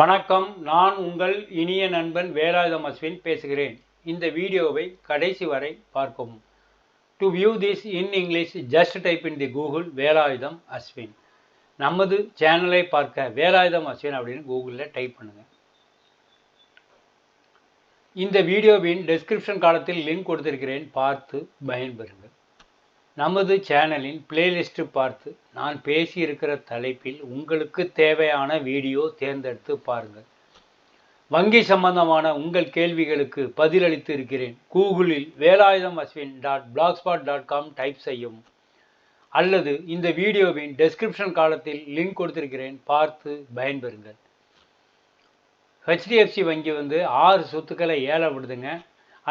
வணக்கம். நான் உங்கள் இனிய நண்பன் வேலாயுதம் அஸ்வின் பேசுகிறேன். இந்த வீடியோவை கடைசி வரை பார்க்கவும். To view this in English just type in the Google Velayudham Ashwin. நமது சேனலை பார்க்க வேலாயுதம் அஸ்வின் அப்படின்னு கூகுளில் டைப் பண்ணுங்கள் இந்த வீடியோவின் டெஸ்கிரிப்ஷன் காலத்தில் லிங்க் கொடுத்திருக்கிறேன். பார்த்து பயன்பெறுங்கள் நமது சேனலின் பிளேலிஸ்ட் பார்த்து நான் பேசியிருக்கிற தலைப்பில் உங்களுக்கு தேவையான வீடியோ தேர்ந்தெடுத்து பாருங்கள். வங்கி சம்பந்தமான உங்கள் கேள்விகளுக்கு பதிலளித்து இருக்கிறேன். கூகுளில் Velayudham Ashwin dot blogspot dot com type செய்யவும். அல்லது இந்த வீடியோவின் டெஸ்கிரிப்ஷன் காலத்தில் லிங்க் கொடுத்திருக்கிறேன். பார்த்து பயன்பெறுங்கள். ஹெச்டிஎஃப்சி வங்கி வந்து ஆறு சொத்துக்களை ஏல விடுதுங்க.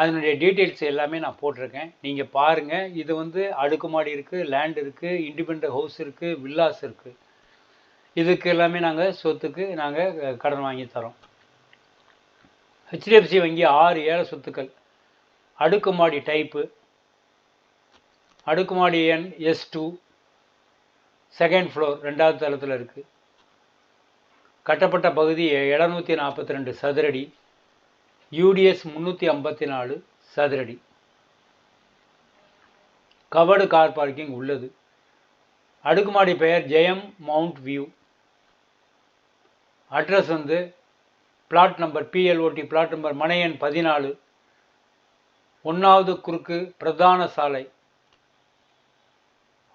அதனுடைய டீட்டெயில்ஸ் எல்லாமே நான் போட்டிருக்கேன். நீங்கள் பாருங்கள் இது வந்து அடுக்குமாடி இருக்குது லேண்ட் இருக்குது இண்டிபெண்ட் ஹவுஸ் இருக்குது வில்லாஸ் இருக்குது இதுக்கு எல்லாமே நாங்கள் சொத்துக்கு நாங்கள் கடன் வாங்கி தரோம். ஹெச்டிஎஃப்சி வங்கி ஆறு ஏழை சொத்துக்கள். அடுக்குமாடி டைப்பு அடுக்குமாடி எண் எஸ் டூ செகண்ட் ஃப்ளோர் ரெண்டாவது தளத்தில் இருக்குது கட்டப்பட்ட பகுதி எழுநூற்றி நாற்பத்தி ரெண்டு சதுரடி. யூடிஎஸ் முந்நூற்றி ஐம்பத்தி நாலு சதுரடி. கவர்டு கார் பார்க்கிங் உள்ளது. அடுக்குமாடி பெயர் ஜெயம் மவுண்ட் வியூ. அட்ரஸ் வந்து plot number P L O T plot number மனையன் பதினாலு ஒன்றாவது குறுக்கு பிரதான சாலை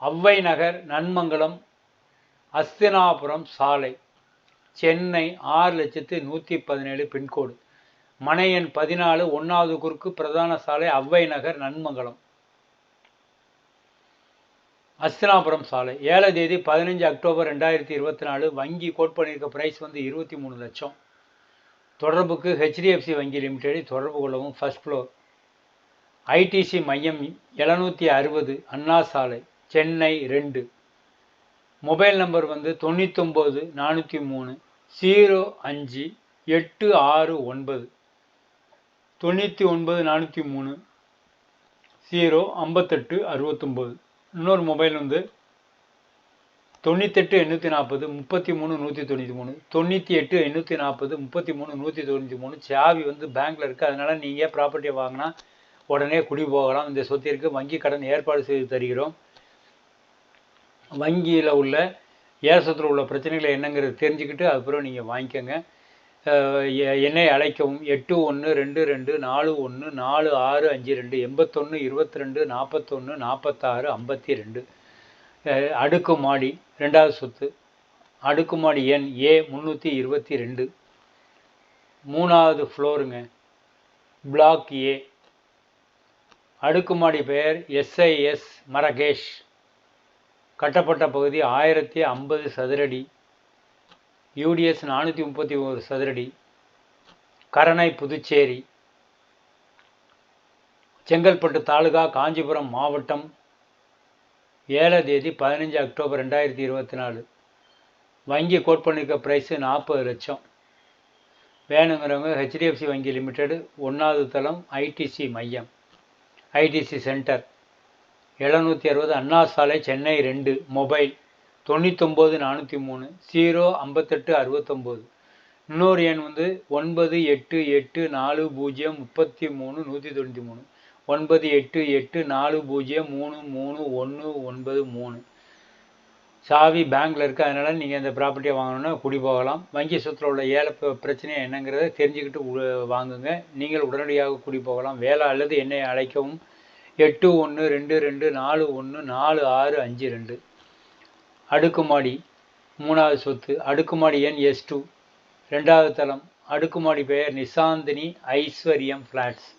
அவ்வை நகர் நன்மங்கலம் அஸ்தினாபுரம் சாலை சென்னை ஆறு லட்சத்து நூற்றி பதினேழு பின்கோடு. மனை எண் பதினாலு ஒன்றாவது குறுக்கு பிரதான சாலை அவ்வை நகர் நன்மங்கலம். அஸ்தினாபுரம் சாலை. ஏழை தேதி பதினஞ்சு அக்டோபர் ரெண்டாயிரத்தி இருபத்தி நாலு வங்கி கோட் பண்ணியிருக்க ப்ரைஸ் வந்து இருபத்தி மூணு லட்சம். தொடர்புக்கு ஹெச்டிஎஃப்சி வங்கி லிமிடெட் தொடர்பு கொள்ளவும் ஃபர்ஸ்ட் ஃப்ளோர் ஐடிசி மையம் எழுநூற்றி அறுபது அண்ணா சாலை சென்னை ரெண்டு. மொபைல் நம்பர் வந்து தொண்ணூத்தொம்பது நானூற்றி மூணு ஜீரோ அஞ்சு எட்டு ஆறு ஒன்பது. தொண்ணூற்றி ஒன்பது நானூற்றி மூணு ஜீரோ ஐம்பத்தெட்டு அறுபத்தொம்போது. இன்னொரு மொபைல் வந்து தொண்ணூத்தெட்டு எண்ணூற்றி நாற்பது முப்பத்தி மூணு நூற்றி தொண்ணூற்றி மூணு. தொண்ணூற்றி எட்டு எண்ணூற்றி நாற்பது முப்பத்தி மூணு நூற்றி தொண்ணூற்றி மூணு. சாவி வந்து பேங்க்கில் இருக்குது அதனால் நீங்கள் ப்ராப்பர்ட்டியை வாங்கினா உடனே குடி போகலாம். இந்த சொத்திற்கு வங்கி கடன் ஏற்பாடு செய்து தருகிறோம். வங்கியில் உள்ள ஏசத்தில் உள்ள பிரச்சனைகளை என்னங்கிறது தெரிஞ்சுக்கிட்டு அதுக்கப்புறம் நீங்கள் வாங்கிக்கோங்க. என்னை அழைக்கவும். எட்டு ஒன்று ரெண்டு ரெண்டு நாலு ஒன்று நாலு ஆறு அஞ்சு ரெண்டு எண்பத்தொன்று இருபத்தி ரெண்டு நாற்பத்தொன்று நாற்பத்தாறு ஐம்பத்தி ரெண்டு அடுக்குமாடி ரெண்டாவது சொத்து. அடுக்குமாடி எண் ஏ முந்நூற்றி இருபத்தி ரெண்டு மூணாவது ஃப்ளோருங்க. பிளாக் ஏ. அடுக்குமாடி பெயர் எஸ்ஐஎஸ் மரகேஷ். கட்டப்பட்ட பகுதி ஆயிரத்தி ஐம்பது சதுரடி. யூடிஎஸ் நானூற்றி முப்பத்தி ஒரு சதுரடி கரணை புதுச்சேரி செங்கல்பட்டு தாலுகா காஞ்சிபுரம் மாவட்டம் ஏழை தேதி பதினஞ்சு அக்டோபர் ரெண்டாயிரத்தி இருபத்தி நாலு. வங்கி கோட் பண்ணிருக்க ப்ரைஸு நாற்பது லட்சம். வேணுங்கிறவங்க ஹெச்டிஎஃப்சி வங்கி லிமிடெடு ஒன்றாவது தளம் ஐடிசி மையம் ஐடிசி சென்டர் எழுநூற்றி அறுபது அண்ணா சாலை சென்னை ரெண்டு மொபைல். தொண்ணூத்தொம்பது நானூற்றி மூணு ஜீரோ ஐம்பத்தெட்டு அறுபத்தொம்போது. இன்னொரு எண் வந்து ஒன்பது எட்டு எட்டு நாலு பூஜ்ஜியம் முப்பத்தி மூணு நூற்றி தொண்ணூற்றி மூணு. ஒன்பது எட்டு எட்டு நாலு பூஜ்ஜியம் மூணு மூணு ஒன்று ஒன்பது மூணு. சாவி பேங்க்கில் இருக்குது அதனால் நீங்கள் இந்த ப்ராப்பர்ட்டியை வாங்கணுன்னா குடி போகலாம். வங்கி சொத்தில் உள்ள ஏழை பிரச்சனை என்னங்கிறத தெரிஞ்சுக்கிட்டு வாங்குங்க. நீங்கள் உடனடியாக குடி போகலாம். வேலை அல்லது என்னை அழைக்கவும் எட்டு ஒன்று ரெண்டு ரெண்டு நாலு ஒன்று நாலு ஆறு அஞ்சு ரெண்டு. அடுக்குமாடி மூணாவது சொத்து அடுக்குமாடி எண் எஸ் டூ ரெண்டாவது தளம் அடுக்குமாடி பெயர் நிசாந்தினி ஐஸ்வர்யம் ஃப்ளாட்ஸ்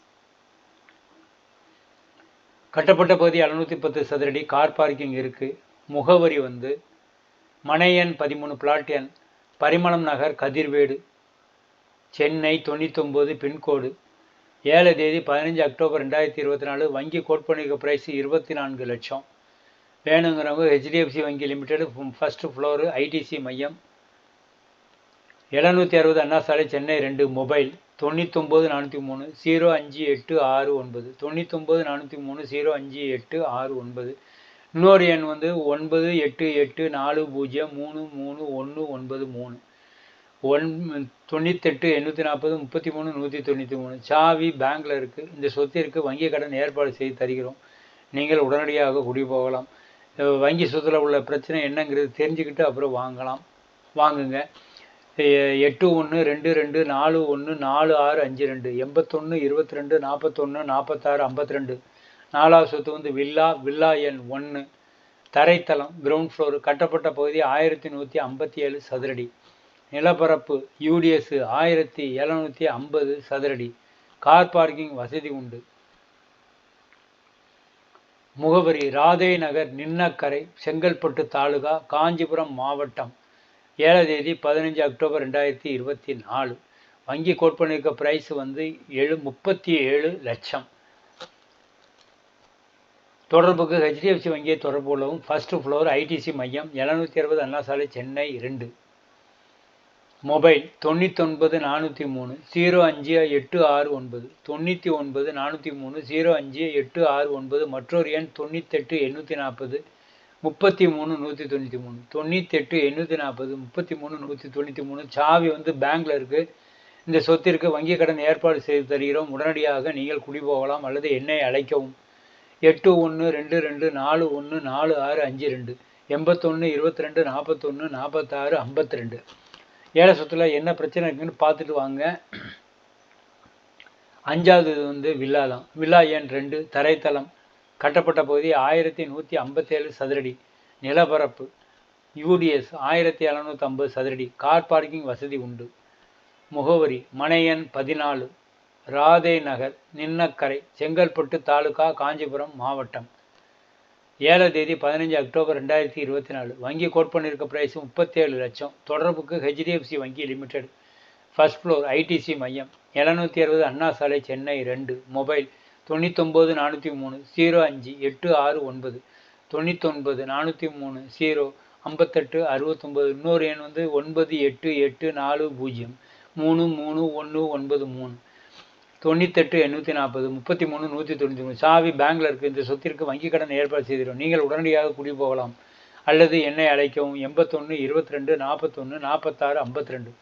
கட்டப்பட்ட பகுதி எழுநூற்றி பத்து சதுரடி கார் பார்க்கிங் இருக்குது முகவரி வந்து மனை எண் பதிமூணு பிளாட் எண் பரிமளம் நகர் கதிர்வேடு. சென்னை தொண்ணூத்தொம்பது பின்கோடு. ஏழு தேதி பதினஞ்சு அக்டோபர் ரெண்டாயிரத்தி இருபத்தி நாலு வங்கி கோட்பணிக்கு பிரைஸ் ப்ரைஸ் இருபத்தி நான்கு லட்சம். வேணுங்கிறவங்க ஹெச்டிஎஃப்சி வங்கி லிமிடெட் ஃபஸ்ட்டு ஃப்ளோரு ஐடிசி மையம். எழுநூற்றி அறுபது அண்ணா சாலை சென்னை ரெண்டு மொபைல். தொண்ணூத்தொம்பது நானூற்றி மூணு ஜீரோ அஞ்சு எட்டு ஆறு ஒன்பது. தொண்ணூத்தொம்பது நானூற்றி மூணு ஜீரோ அஞ்சு எட்டு ஆறு ஒன்பது. இன்னொரு எண் வந்து ஒன்பது எட்டு எட்டு நாலு பூஜ்ஜியம் மூணு மூணு ஒன்று ஒன்பது மூணு. ஒன் தொண்ணூத்தெட்டு எண்ணூற்றி நாற்பது முப்பத்தி மூணு நூற்றி தொண்ணூற்றி மூணு. சாவி பேங்க்கில் இருக்குது இந்த சொத்திற்கு வங்கி கடன் ஏற்பாடு செய்து தருகிறோம். நீங்கள் உடனடியாக குடி போகலாம் வங்கி சொத்தில் உள்ள பிரச்சனை என்னங்கிறது தெரிஞ்சுக்கிட்டு அப்புறம் வாங்கலாம். வாங்குங்க. எட்டு ஒன்று ரெண்டு ரெண்டு நாலு ஒன்று நாலு ஆறு அஞ்சு ரெண்டு எண்பத்தொன்று இருபத்தி ரெண்டு நாற்பத்தொன்று நாற்பத்தாறு ஐம்பத்தி ரெண்டு நாலாவது சொத்து வந்து வில்லா வில்லா எண் ஒன்று தரைத்தளம் கிரவுண்ட் ஃப்ளோர் கட்டப்பட்ட பகுதி ஆயிரத்தி நூற்றி ஐம்பத்தி ஏழு சதுரடி. நிலப்பரப்பு யூடிஎஸ் ஆயிரத்தி எழுநூற்றி ஐம்பது சதுரடி. கார் பார்க்கிங் வசதி உண்டு. முகவரி ராதே நகர் நின்னக்கரை செங்கல்பட்டு தாலுகா காஞ்சிபுரம் மாவட்டம். ஏழாம் தேதி பதினஞ்சு அக்டோபர் ரெண்டாயிரத்தி இருபத்தி நாலு. வங்கி கோட் பண்ணியிருக்க ப்ரைஸ் வந்து ஏழு முப்பத்தி ஏழு லட்சம். தொடர்புக்கு ஹெச்டிஎஃப்சி வங்கியை தொடர்பு கொள்ளவும். ஃபஸ்ட்டு ஃப்ளோர் ஐடிசி மையம் எழுநூற்றி அறுபது அண்ணா சாலை சென்னை இரண்டு. மொபைல் தொண்ணூத்தொன்பது நானூற்றி மூணு ஜீரோ அஞ்சு எட்டு ஆறு ஒன்பது. தொண்ணூற்றி ஒன்பது நானூற்றி மூணு ஜீரோ அஞ்சு எட்டு ஆறு ஒன்பது. மற்றொரு எண் தொண்ணூத்தெட்டு எண்ணூற்றி நாற்பது முப்பத்தி மூணு நூற்றி தொண்ணூற்றி மூணு. தொண்ணூத்தெட்டு எண்ணூற்றி நாற்பது முப்பத்தி மூணு நூற்றி தொண்ணூற்றி மூணு. சாவி வந்து பேங்க்கில் இருக்குது இந்த சொத்திற்கு வங்கி கடன் ஏற்பாடு செய்து தருகிறோம். உடனடியாக நீங்கள் குடி போகலாம் அல்லது என்னை அழைக்கவும். எட்டு ஒன்று ரெண்டு ரெண்டு நாலு ஒன்று நாலு ஆறு அஞ்சு ரெண்டு. எண்பத்தொன்று இருபத்தி ரெண்டு நாற்பத்தொன்று நாற்பத்தாறு ஐம்பத்தி ரெண்டு. ஏழை சொத்தில் என்ன பிரச்சனை இருக்குன்னு பார்த்துட்டு வாங்க. அஞ்சாவது இது வந்து வில்லா தான் வில்லா எண் ரெண்டு தரைத்தளம். கட்டப்பட்ட பகுதி ஆயிரத்தி நூற்றி ஐம்பத்தேழு சதுரடி. நிலப்பரப்பு. யூடிஎஸ் ஆயிரத்தி எழுநூற்றி ஐம்பது சதுரடி. கார் பார்க்கிங் வசதி உண்டு. முகவரி மனையன் பதினாலு. ராதே நகர் நின்னக்கரை செங்கல்பட்டு தாலுகா காஞ்சிபுரம் மாவட்டம். ஏழாம் தேதி பதினஞ்சு அக்டோபர் ரெண்டாயிரத்தி இருபத்தி நாலு. வங்கி கோட் பண்ணியிருக்க ப்ரைஸ் முப்பத்தேழு லட்சம். தொடர்புக்கு ஹெச்டிஎஃப்சி வங்கி லிமிடெட். ஃபர்ஸ்ட் ஃப்ளோர் ஐடிசி மையம். எழுநூற்றி அறுபது அண்ணா சாலை சென்னை ரெண்டு. மொபைல் தொண்ணூத்தொம்பது நானூற்றி மூணு. ஜீரோ அஞ்சு எட்டு ஆறு ஒன்பது. தொண்ணூத்தொன்பது நானூற்றி மூணு ஜீரோ ஐம்பத்தெட்டு அறுபத்தொம்பது. இன்னொரு எண் வந்து ஒன்பது எட்டு எட்டு நாலு பூஜ்ஜியம். மூணு மூணு ஒன்று ஒன்பது மூணு. தொண்ணூத்தெட்டு எண்ணூற்றி நாற்பது முப்பத்தி மூணு நூற்றி தொண்ணூற்றி மூணு சாவி பேங்கில் இருக்குது இந்த சொத்திற்கு வங்கி கடன் ஏற்பாடு செய்திடும் நீங்கள் உடனடியாக குடி போகலாம். அல்லது என்னை அழைக்கவும். எண்பத்தொன்று இருபத்தி ரெண்டு நாற்பத்தொன்று நாற்பத்தாறு ஐம்பத்தி ரெண்டு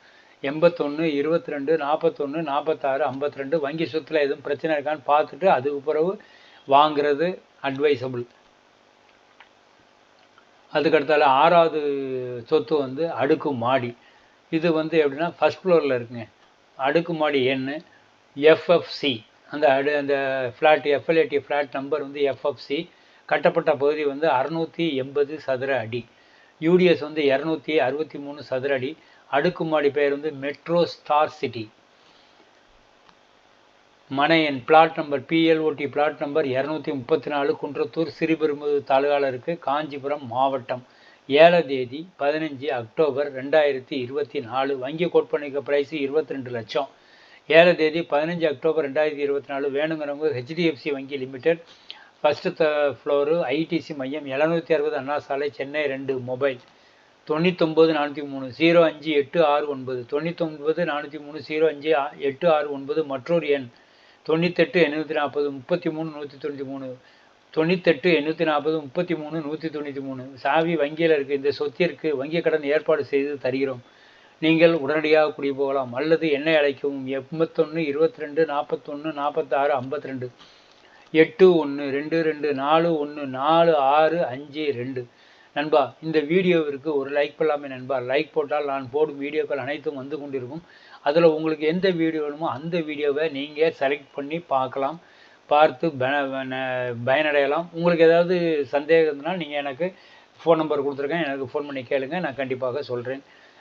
எண்பத்தொன்று இருபத்தி ரெண்டு நாற்பத்தொன்று நாற்பத்தாறு ஐம்பத்தி ரெண்டு வங்கி சொத்தில் எதுவும் பிரச்சனை இருக்கான்னு பார்த்துட்டு அதுக்கு பிறகு வாங்குறது அட்வைசபிள் அதுக்கடுத்தால ஆறாவது சொத்து வந்து அடுக்கு மாடி இது வந்து எப்படின்னா ஃபஸ்ட் ஃப்ளோரில் இருக்குங்க. அடுக்கு மாடி எண்ணு எஃப்எஃப்சி அந்த அடு அந்த flat F L A T flat number வந்து எஃப்எஃப்சி கட்டப்பட்ட பகுதி வந்து அறுநூற்றி எண்பது சதுர அடி. யூடிஎஸ் வந்து இரநூத்தி அறுபத்தி மூணு சதுர அடி. அடுக்குமாடி பெயர் வந்து metro star city மனையன் plot number P L O T plot number இரநூத்தி முப்பத்தி நாலு குன்றத்தூர் சிறுபெரும்புது தாலுகாவில் இருக்குது காஞ்சிபுரம் மாவட்டம். ஏழாம் தேதி பதினஞ்சு அக்டோபர் ரெண்டாயிரத்தி இருபத்தி நாலு. வங்கி கோட்பணிக்க ப்ரைஸு இருபத்தி ரெண்டு லட்சம். ஏழாம் தேதி பதினஞ்சு அக்டோபர் ரெண்டாயிரத்தி இருபத்தி நாலு வேணுங்கிறவங்க ஹெச்டிஎஃப்சி வங்கி limited. First the floor ITC மையம் எழுநூற்றி அறுபது அண்ணா சாலை சென்னை ரெண்டு மொபைல். தொண்ணூத்தொம்பது நானூற்றி மூணு ஜீரோ அஞ்சு எட்டு ஆறு ஒன்பது. தொண்ணூத்தொம்பது நானூற்றி மூணு ஜீரோ அஞ்சு எட்டு ஆறு ஒன்பது மற்றொரு எண். தொண்ணூத்தெட்டு எண்ணூற்றி நாற்பது முப்பத்தி மூணு நூற்றி தொண்ணூற்றி மூணு. தொண்ணூத்தெட்டு எண்ணூற்றி நாற்பது முப்பத்தி மூணு நூற்றி தொண்ணூற்றி மூணு. சாவி வங்கியில் இருக்குது இந்த சொத்திற்கு வங்கி கடன் ஏற்பாடு செய்து தருகிறோம். நீங்கள் உடனடியாக குடி போகலாம் அல்லது என்னை அழைக்கவும். எண்பத்தொன்று இருபத்தி ரெண்டு நாற்பத்தொன்று நாற்பத்தாறு ஐம்பத்தி ரெண்டு எட்டு ஒன்று ரெண்டு ரெண்டு நாலு ஒன்று நாலு ஆறு அஞ்சு ரெண்டு. நண்பா இந்த வீடியோவிற்கு ஒரு லைக் பண்ணலாமே நண்பா. லைக் போட்டால் நான் போடும் வீடியோக்கள் அனைத்தும் வந்து கொண்டிருக்கும். அதில் உங்களுக்கு எந்த வீடியோ வேணுமோ அந்த வீடியோவை நீங்கள் செலக்ட் பண்ணி பார்க்கலாம். பார்த்து பயனடையலாம். உங்களுக்கு ஏதாவது சந்தேகம் இருந்தால் நீங்கள் எனக்கு ஃபோன் நம்பர் கொடுத்துருக்கேன் எனக்கு ஃபோன் பண்ணி கேளுங்க. நான் கண்டிப்பாக சொல்கிறேன்